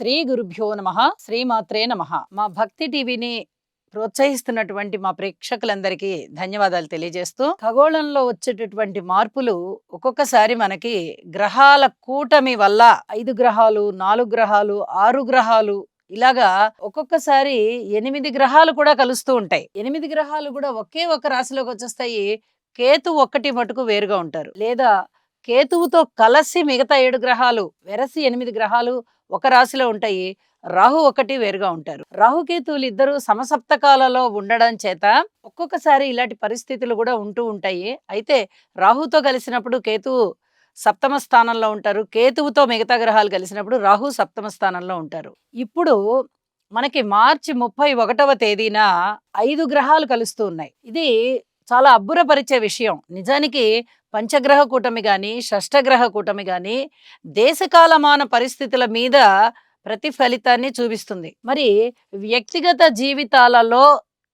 శ్రీ గురుభ్యో నమ శ్రీమాత్రే నమ. మా భక్తి టీవీని ప్రోత్సహిస్తున్నటువంటి మా ప్రేక్షకులందరికీ ధన్యవాదాలు తెలియజేస్తూ ఖగోళంలో వచ్చేటటువంటి మార్పులు ఒక్కొక్కసారి మనకి గ్రహాల కూటమి వల్ల ఐదు గ్రహాలు నాలుగు గ్రహాలు ఆరు గ్రహాలు ఇలాగా ఒక్కొక్కసారి ఎనిమిది గ్రహాలు కూడా కలుస్తూ ఉంటాయి. ఎనిమిది గ్రహాలు కూడా ఒకే ఒక రాశిలోకి వచ్చేస్తాయి కేతు ఒక్కటి మటుకు వేరుగా ఉంటారు. లేదా కేతువుతో కలిసి మిగతా ఏడు గ్రహాలు వెరసి ఎనిమిది గ్రహాలు ఒక రాశిలో ఉంటాయి. రాహు ఒకటి వేరుగా ఉంటారు. రాహుకేతువులు ఇద్దరు సమసప్తకాలలో ఉండడం చేత ఒక్కొక్కసారి ఇలాంటి పరిస్థితులు కూడా ఉంటూ ఉంటాయి. అయితే రాహుతో కలిసినప్పుడు కేతువు సప్తమ స్థానంలో ఉంటారు. కేతువుతో మిగతా గ్రహాలు కలిసినప్పుడు రాహు సప్తమ స్థానంలో ఉంటారు. ఇప్పుడు మనకి మార్చి ముప్పై ఒకటవ తేదీన ఐదు గ్రహాలు కలుస్తూ ఉన్నాయి. ఇది చాలా అబ్బురపరిచే విషయం. నిజానికి పంచగ్రహ కూటమి కానీ షష్టగ్రహ కూటమి కానీ దేశకాలమాన పరిస్థితుల మీద ప్రతిఫలితాన్ని చూపిస్తుంది. మరి వ్యక్తిగత జీవితాలలో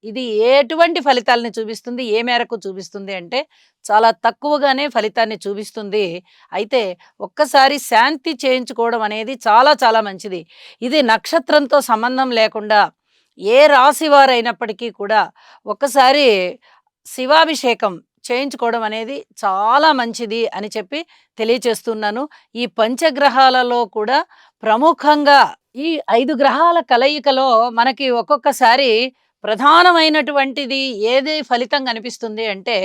ఇది ఎటువంటి ఫలితాలని చూపిస్తుంది? ఏ మేరకు చూపిస్తుంది అంటే చాలా తక్కువగానే ఫలితాన్ని చూపిస్తుంది. అయితే ఒక్కసారి శాంతి చేయించుకోవడం అనేది చాలా చాలా మంచిది. ఇది నక్షత్రంతో సంబంధం లేకుండా ఏ రాశి వారైనప్పటికీ కూడా ఒక్కసారి శివాభిషేకం చేయించుకోవడం అనేది చాలా మంచిది అని చెప్పి తెలియచేస్తున్నాను. ఈ పంచగ్రహాలలో కూడా ప్రముఖంగా ఈ ఐదు గ్రహాల కలయికలో మనకి ఒక్కొక్కసారి ప్రధానమైనటువంటిది ఏది ఫలితం కనిపిస్తుంది అంటే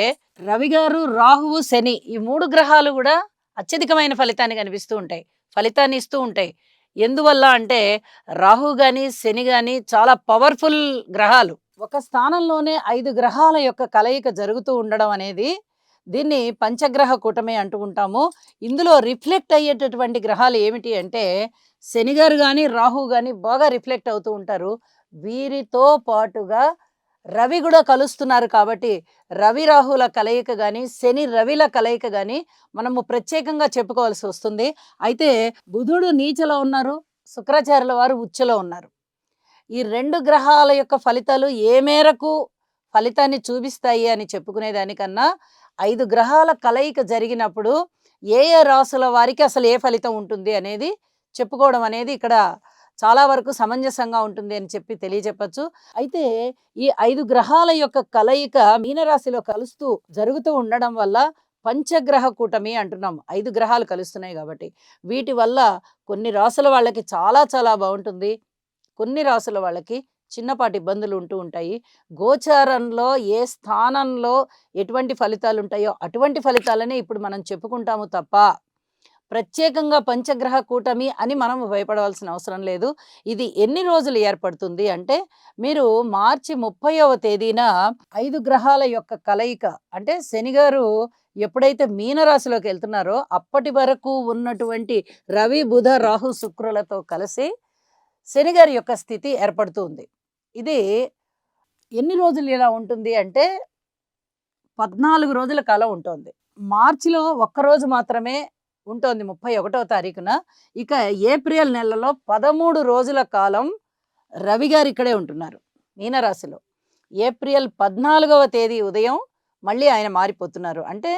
రవి గారు రాహువు శని ఈ మూడు గ్రహాలు కూడా అత్యధికమైన ఫలితాన్ని కనిపిస్తూ ఉంటాయి. ఫలితాన్ని ఇస్తూ ఉంటాయి. ఎందువల్ల అంటే రాహు కానీ శని కానీ చాలా పవర్ఫుల్ గ్రహాలు. ఒక స్థానంలోనే ఐదు గ్రహాల యొక్క కలయిక జరుగుతూ ఉండడం అనేది దీన్ని పంచగ్రహ కూటమి అంటూ ఉంటాము. ఇందులో రిఫ్లెక్ట్ అయ్యేటటువంటి గ్రహాలు ఏమిటి అంటే శనిగారు కానీ రాహు కానీ బాగా రిఫ్లెక్ట్ అవుతూ ఉంటారు. వీరితో పాటుగా రవి కూడా కలుస్తున్నారు కాబట్టి రవి రాహుల కలయిక కానీ శని రవిల కలయిక కానీ మనము ప్రత్యేకంగా చెప్పుకోవాల్సి వస్తుంది. అయితే బుధుడు నీచలో ఉన్నారు శుక్రాచార్యుల వారు ఉచ్చలో ఉన్నారు. ఈ రెండు గ్రహాల యొక్క ఫలితాలు ఏ మేరకు ఫలితాన్ని చూపిస్తాయి అని చెప్పుకునే దానికన్నా ఐదు గ్రహాల కలయిక జరిగినప్పుడు ఏ ఏ రాసుల వారికి అసలు ఏ ఫలితం ఉంటుంది అనేది చెప్పుకోవడం అనేది ఇక్కడ చాలా వరకు సమంజసంగా ఉంటుంది అని చెప్పి తెలియజెప్పచ్చు. అయితే ఈ ఐదు గ్రహాల యొక్క కలయిక మీనరాశిలో కలుస్తూ జరుగుతూ ఉండడం వల్ల పంచగ్రహ కూటమి అంటున్నాం. ఐదు గ్రహాలు కలుస్తున్నాయి కాబట్టి వీటి వల్ల కొన్ని రాసుల వాళ్ళకి చాలా చాలా బాగుంటుంది. కొన్ని రాసుల వాళ్ళకి చిన్నపాటి ఇబ్బందులు ఉంటూ ఉంటాయి. గోచారంలో ఏ స్థానంలో ఎటువంటి ఫలితాలు ఉంటాయో అటువంటి ఫలితాలనే ఇప్పుడు మనం చెప్పుకుంటాము తప్ప ప్రత్యేకంగా పంచగ్రహ కూటమి అని మనం భయపడవలసిన అవసరం లేదు. ఇది ఎన్ని రోజులు ఏర్పడుతుంది అంటే మీరు మార్చి ముప్పైవ తేదీన ఐదు గ్రహాల యొక్క కలయిక అంటే శనిగారు ఎప్పుడైతే మీనరాశిలోకి వెళ్తున్నారో అప్పటి వరకు ఉన్నటువంటి రవి బుధ రాహు శుక్రులతో కలిసి శనిగారి యొక్క స్థితి ఏర్పడుతుంది. ఇది ఎన్ని రోజులు ఇలా ఉంటుంది అంటే పద్నాలుగు రోజుల కాలం ఉంటుంది. మార్చిలో ఒక్కరోజు మాత్రమే ఉంటుంది ముప్పై ఒకటో తారీఖున. ఇక ఏప్రిల్ నెలలో పదమూడు రోజుల కాలం రవి గారు ఇక్కడే ఉంటున్నారు మీనరాశిలో. ఏప్రిల్ పద్నాలుగవ తేదీ ఉదయం మళ్ళీ ఆయన మారిపోతున్నారు. అంటే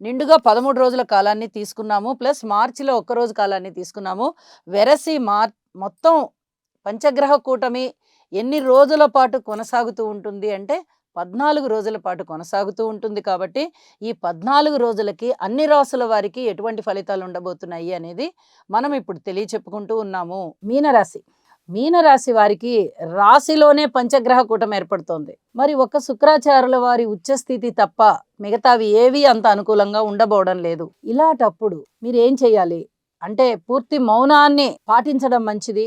నిండుగా పదమూడు రోజుల కాలాన్ని తీసుకున్నాము ప్లస్ మార్చిలో ఒక్కరోజు కాలాన్ని తీసుకున్నాము. వెరసి మార్ మొత్తం పంచగ్రహ కూటమి ఎన్ని రోజుల పాటు కొనసాగుతూ ఉంటుంది అంటే పద్నాలుగు రోజుల పాటు కొనసాగుతూ ఉంటుంది కాబట్టి ఈ పద్నాలుగు రోజులకి అన్ని రాసుల వారికి ఎటువంటి ఫలితాలు ఉండబోతున్నాయి అనేది మనం ఇప్పుడు తెలియచెప్పుకుంటూ ఉన్నాము. మీనరాశి. మీనరాశి వారికి రాశిలోనే పంచగ్రహ కూటం ఏర్పడుతోంది. మరి ఒక శుక్రాచార్యుల వారి ఉచ్చస్థితి తప్ప మిగతావి ఏవి అంత అనుకూలంగా ఉండబోవడం లేదు. ఇలాటప్పుడు మీరు ఏం చేయాలి? అంటే పూర్తి మౌనాన్ని పాటించడం మంచిది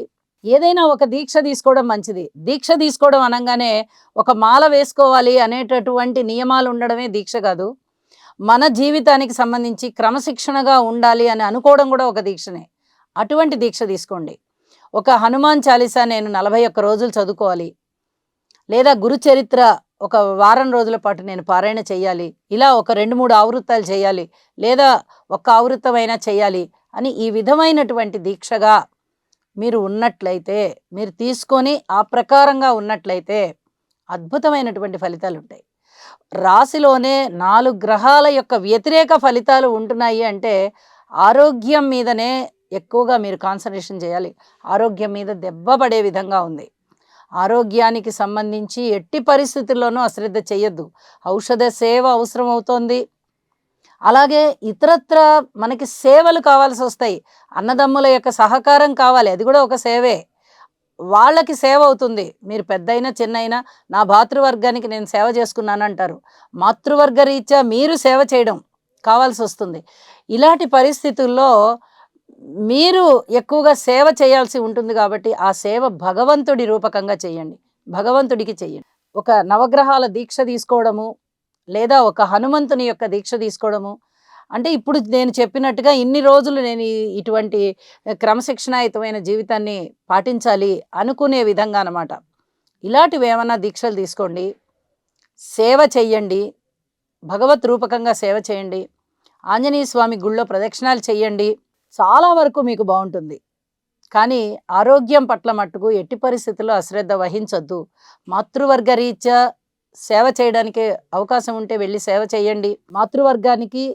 ఏదైనా ఒక దీక్ష తీసుకోవడం మంచిది. దీక్ష తీసుకోవడం అనగానే ఒక మాల వేసుకోవాలి అనేటటువంటి నియమాలు ఉండడమే దీక్ష కాదు. మన జీవితానికి సంబంధించి క్రమశిక్షణగా ఉండాలి అని అనుకోవడం కూడా ఒక దీక్షనే. అటువంటి దీక్ష తీసుకోండి. ఒక హనుమాన్ చాలీసా నేను నలభై ఒక్క రోజులు చదువుకోవాలి. లేదా గురు చరిత్ర ఒక వారం రోజుల పాటు నేను పారాయణ చేయాలి. ఇలా ఒక రెండు మూడు ఆవృత్తాలు చేయాలి. లేదా ఒక్క ఆవృత్తమైనా చేయాలి అని ఈ విధమైనటువంటి దీక్షగా మీరు ఉన్నట్లయితే మీరు తీసుకొని ఆ ప్రకారంగా ఉన్నట్లయితే అద్భుతమైనటువంటి ఫలితాలు ఉంటాయి రాశిలోనే నాలుగు గ్రహాల యొక్క వ్యతిరేక ఫలితాలు ఉంటున్నాయి అంటే ఆరోగ్యం మీదనే ఎక్కువగా మీరు కాన్సన్ట్రేషన్ చేయాలి. ఆరోగ్యం మీద దెబ్బ పడే విధంగా ఉంది. ఆరోగ్యానికి సంబంధించి ఎట్టి పరిస్థితుల్లోనూ అశ్రద్ధ చేయొద్దు. ఔషధ సేవ అవసరం అవుతోంది అలాగే ఇతరత్ర మనకి సేవలు కావాల్సి వస్తాయి. అన్నదమ్ముల యొక్క సహకారం కావాలి. అది కూడా ఒక సేవే. వాళ్ళకి సేవ అవుతుంది. మీరు పెద్దయినా చిన్నయినా నా భాతృవర్గానికి నేను సేవ చేసుకున్నాను అంటారు మాతృవర్గ రీత్యా మీరు సేవ చేయడం కావాల్సి వస్తుంది. ఇలాంటి పరిస్థితుల్లో మీరు ఎక్కువగా సేవ చేయాల్సి ఉంటుంది కాబట్టి ఆ సేవ భగవంతుడి రూపకంగా చేయండి. భగవంతుడికి చెయ్యండి ఒక నవగ్రహాల దీక్ష తీసుకోవడము లేదా ఒక హనుమంతుని యొక్క దీక్ష తీసుకోవడము. అంటే ఇప్పుడు నేను చెప్పినట్టుగా ఇన్ని రోజులు నేను ఇటువంటి క్రమశిక్షణాయుతమైన జీవితాన్ని పాటించాలి అనుకునే విధంగా అన్నమాట. ఇలాంటివి ఏమన్నా దీక్షలు తీసుకోండి. సేవ చెయ్యండి. భగవత్ రూపకంగా సేవ చేయండి. ఆంజనేయ స్వామి గుళ్ళో ప్రదక్షిణాలు చెయ్యండి. చాలా వరకు మీకు బాగుంటుంది. కానీ ఆరోగ్యం పట్ల మట్టుకు ఎట్టి పరిస్థితుల్లో అశ్రద్ధ వహించొద్దు. మాతృవర్గ రీత్యా సేవ చేయడానికి అవకాశం ఉంటే వెళ్ళి సేవ చేయండి. మాతృవర్గానికి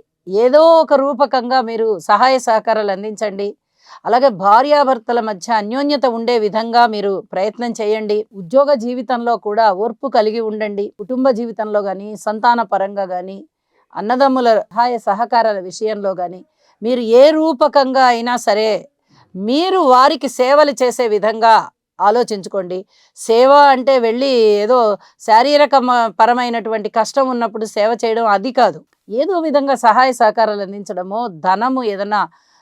ఏదో ఒక రూపకంగా మీరు సహాయ సహకారాలు అందించండి. అలాగే భార్యాభర్తల మధ్య అన్యోన్యత ఉండే విధంగా మీరు ప్రయత్నం చేయండి. ఉద్యోగ జీవితంలో కూడా ఓర్పు కలిగి ఉండండి. కుటుంబ జీవితంలో కానీ సంతాన పరంగా కానీ అన్నదమ్ముల సహాయ సహకారాల విషయంలో కానీ మీరు ఏ రూపకంగా అయినా సరే మీరు వారికి సేవలు చేసే విధంగా ఆలోచించుకోండి. సేవ అంటే వెళ్ళి ఏదో శారీరక పరమైనటువంటి కష్టం ఉన్నప్పుడు సేవ చేయడం అది కాదు. ఏదో విధంగా సహాయ సహకారాలు అందించడమో ధనము ఏదైనా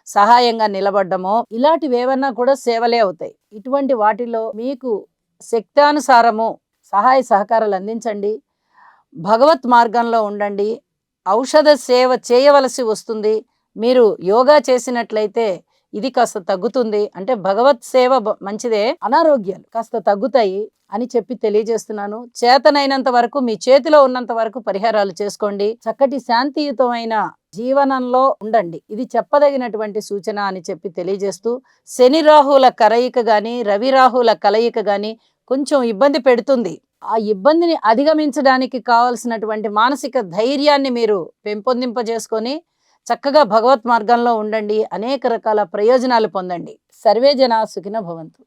సహాయంగా నిలబడ్డమో ఇలాంటివి ఏమన్నా కూడా సేవలే అవుతాయి. ఇటువంటి వాటిలో మీకు శక్తానుసారము సహాయ సహకారాలు అందించండి. భగవత్ మార్గంలో ఉండండి. ఔషధ సేవ చేయవలసి వస్తుంది. మీరు యోగా చేసినట్లయితే ఇది కాస్త తగ్గుతుంది. అంటే భగవత్ సేవ మంచిదే. అనారోగ్యాలు కాస్త తగ్గుతాయి అని చెప్పి తెలియజేస్తున్నాను. చేతనైనంత వరకు మీ చేతిలో ఉన్నంత వరకు పరిహారాలు చేసుకోండి. చక్కటి శాంతియుతమైన జీవనంలో ఉండండి. ఇది చెప్పదగినటువంటి సూచన అని చెప్పి తెలియజేస్తూ శని రాహుల కలయిక కానీ రవి రాహుల కలయిక కానీ కొంచెం ఇబ్బంది పెడుతుంది. ఆ ఇబ్బందిని అధిగమించడానికి కావలసినటువంటి మానసిక ధైర్యాన్ని మీరు పెంపొందింపజేసుకొని చక్కగా భగవత్ మార్గంలో ఉండండి అనేక రకాల ప్రయోజనాలు పొందండి. సర్వే జన సుఖిన భవంతు.